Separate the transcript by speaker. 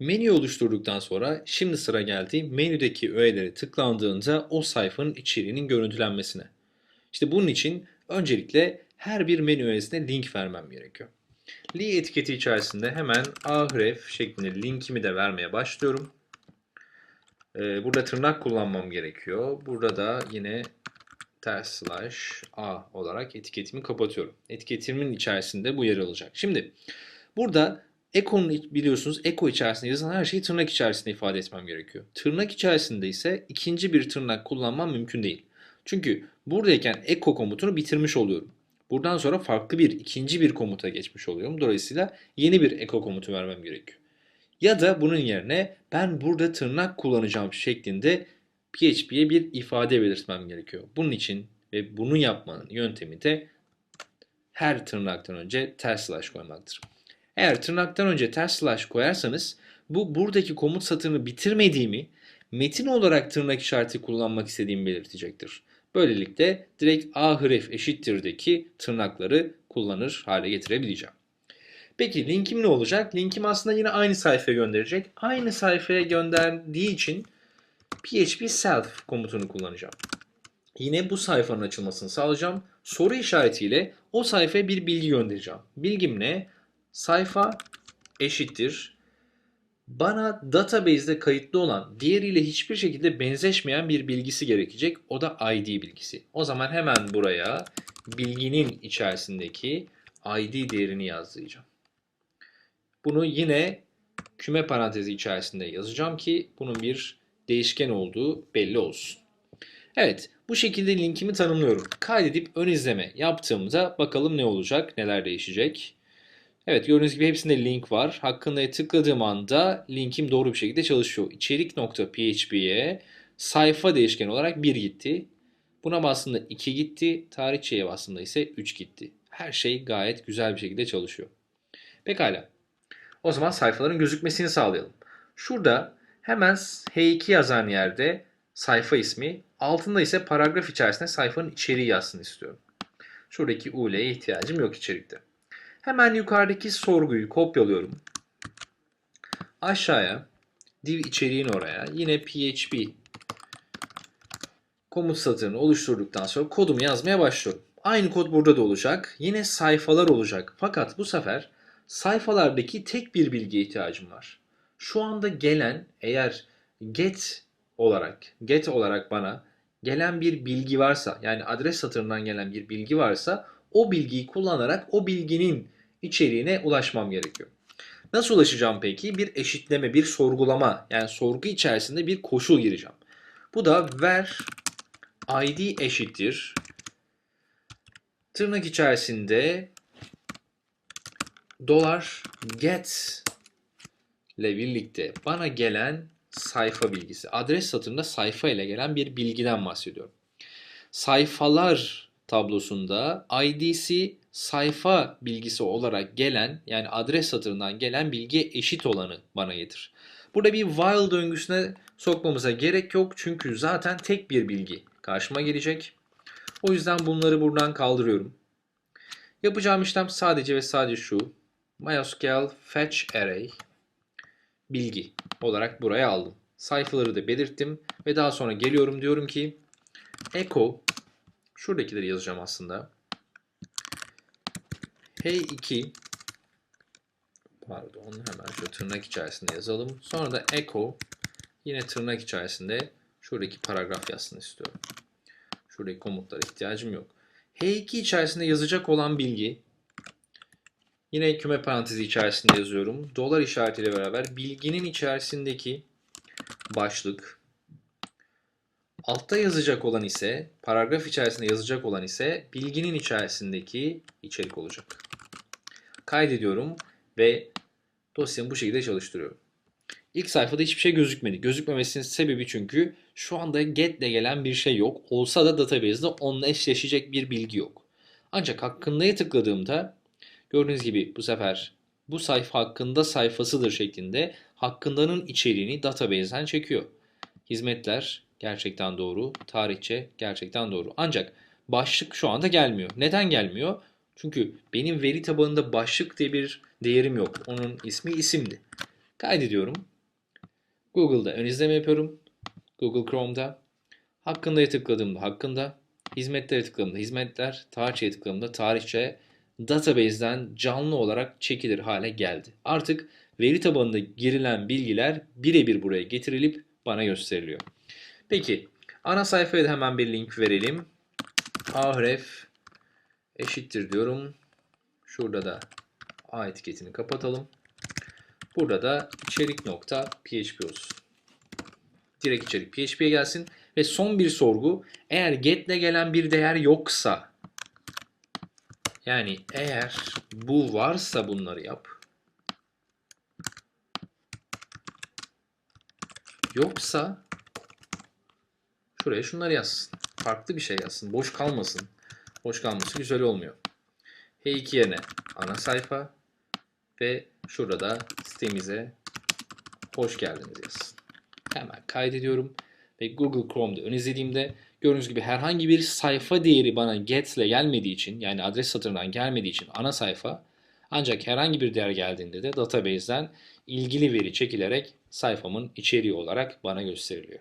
Speaker 1: Menü oluşturduktan sonra şimdi sıra geldi menüdeki öğeleri tıklandığında o sayfanın içeriğinin görüntülenmesine. İşte bunun için öncelikle her bir menü öğesine link vermem gerekiyor. Li etiketi içerisinde hemen ahref şeklinde linkimi de vermeye başlıyorum. Ee, burada tırnak kullanmam gerekiyor. Burada da yine ters slash a olarak etiketimi kapatıyorum. Etiketimin içerisinde bu yer alacak. Şimdi burada Eko'nun biliyorsunuz Eko içerisinde yazılan her şeyi tırnak içerisinde ifade etmem gerekiyor. Tırnak içerisinde ise ikinci bir tırnak kullanmam mümkün değil. Çünkü buradayken Eko komutunu bitirmiş oluyorum. Buradan sonra farklı bir ikinci bir komuta geçmiş oluyorum. Dolayısıyla yeni bir Eko komutu vermem gerekiyor. Ya da bunun yerine ben burada tırnak kullanacağım şeklinde PHP'ye bir ifade belirtmem gerekiyor. Bunun için ve bunu yapmanın yöntemi de her tırnaktan önce ters slash koymaktır. Eğer tırnaktan önce ters slash koyarsanız bu buradaki komut satırını bitirmediğimi metin olarak tırnak işareti kullanmak istediğimi belirtecektir. Böylelikle direkt a href eşittirdeki tırnakları kullanır hale getirebileceğim. Peki linkim ne olacak? Linkim aslında yine aynı sayfaya gönderecek. Aynı sayfaya gönderdiği için php self komutunu kullanacağım. Yine bu sayfanın açılmasını sağlayacağım. Soru işaretiyle o sayfaya bir bilgi göndereceğim. Bilgim ne? Sayfa eşittir. Bana database'de kayıtlı olan diğeriyle hiçbir şekilde benzeşmeyen bir bilgisi gerekecek. O da ID bilgisi. O zaman hemen buraya bilginin içerisindeki ID değerini yazdıracağım. Bunu yine küme parantezi içerisinde yazacağım ki bunun bir değişken olduğu belli olsun. Evet, bu şekilde linkimi tanımlıyorum. Kaydedip ön izleme yaptığımda bakalım ne olacak, neler değişecek. Evet, gördüğünüz gibi hepsinde link var. Hakkında tıkladığım anda linkim doğru bir şekilde çalışıyor. İçerik.php'ye sayfa değişken olarak 1 gitti. Buna bastığımda 2 gitti. Tarihçeye bastığımda ise 3 gitti. Her şey gayet güzel bir şekilde çalışıyor. Pekala. O zaman sayfaların gözükmesini sağlayalım. Şurada hemen H2 yazan yerde sayfa ismi, altında ise paragraf içerisinde sayfanın içeriği yazsın istiyorum. Şuradaki UL'ye ihtiyacım yok içerikte. Hemen yukarıdaki sorguyu kopyalıyorum. Aşağıya div içeriğin oraya yine PHP komut satırını oluşturduktan sonra kodumu yazmaya başlıyorum. Aynı kod burada da olacak. Yine sayfalar olacak. Fakat bu sefer sayfalardaki tek bir bilgiye ihtiyacım var. Şu anda gelen eğer get olarak get olarak bana gelen bir bilgi varsa yani adres satırından gelen bir bilgi varsa o bilgiyi kullanarak o bilginin içeriğine ulaşmam gerekiyor. Nasıl ulaşacağım peki? Bir eşitleme, bir sorgulama yani sorgu içerisinde bir koşul gireceğim. Bu da ver id eşittir tırnak içerisinde dolar get ile birlikte bana gelen sayfa bilgisi. Adres satırında sayfa ile gelen bir bilgiden bahsediyorum. Sayfalar tablosunda id'si sayfa bilgisi olarak gelen yani adres satırından gelen bilgiye eşit olanı bana getir. Burada bir while döngüsüne sokmamıza gerek yok çünkü zaten tek bir bilgi karşıma gelecek. O yüzden bunları buradan kaldırıyorum. Yapacağım işlem sadece ve sadece şu. MySQL fetch array bilgi olarak buraya aldım. Sayfaları da belirttim ve daha sonra geliyorum diyorum ki echo şuradakileri yazacağım aslında. Hey 2 pardon hemen şu tırnak içerisinde yazalım. Sonra da echo yine tırnak içerisinde şuradaki paragraf yazsın istiyorum. Şuradaki komutlara ihtiyacım yok. H2 içerisinde yazacak olan bilgi yine küme parantezi içerisinde yazıyorum. Dolar işaretiyle beraber bilginin içerisindeki başlık altta yazacak olan ise paragraf içerisinde yazacak olan ise bilginin içerisindeki içerik olacak. Kaydediyorum ve dosyamı bu şekilde çalıştırıyorum. İlk sayfada hiçbir şey gözükmedi. Gözükmemesinin sebebi çünkü şu anda get ile gelen bir şey yok. Olsa da database'de onunla eşleşecek bir bilgi yok. Ancak hakkında'ya tıkladığımda gördüğünüz gibi bu sefer bu sayfa hakkında sayfasıdır şeklinde hakkındanın içeriğini database'den çekiyor. Hizmetler gerçekten doğru, tarihçe gerçekten doğru. Ancak başlık şu anda gelmiyor. Neden gelmiyor? Çünkü benim veri tabanında başlık diye bir değerim yok. Onun ismi isimdi. Kaydediyorum. Google'da ön izleme yapıyorum. Google Chrome'da. Hakkında'ya tıkladığımda hakkında. Hizmetlere tıkladığımda hizmetler. Tarihçeye tıkladığımda tarihçe. Database'den canlı olarak çekilir hale geldi. Artık veri tabanında girilen bilgiler birebir buraya getirilip bana gösteriliyor. Peki ana sayfaya da hemen bir link verelim. Ahref eşittir diyorum. Şurada da A etiketini kapatalım. Burada da içerik nokta PHP olsun. Direkt içerik PHP'ye gelsin. Ve son bir sorgu. Eğer get'le gelen bir değer yoksa yani eğer bu varsa bunları yap. Yoksa şuraya şunları yazsın. Farklı bir şey yazsın. Boş kalmasın. Boş kalması güzel olmuyor. H2 yerine ana sayfa ve şurada da sitemize hoş geldiniz yazsın. Hemen kaydediyorum ve Google Chrome'da ön izlediğimde gördüğünüz gibi herhangi bir sayfa değeri bana get ile gelmediği için yani adres satırından gelmediği için ana sayfa ancak herhangi bir değer geldiğinde de database'den ilgili veri çekilerek sayfamın içeriği olarak bana gösteriliyor.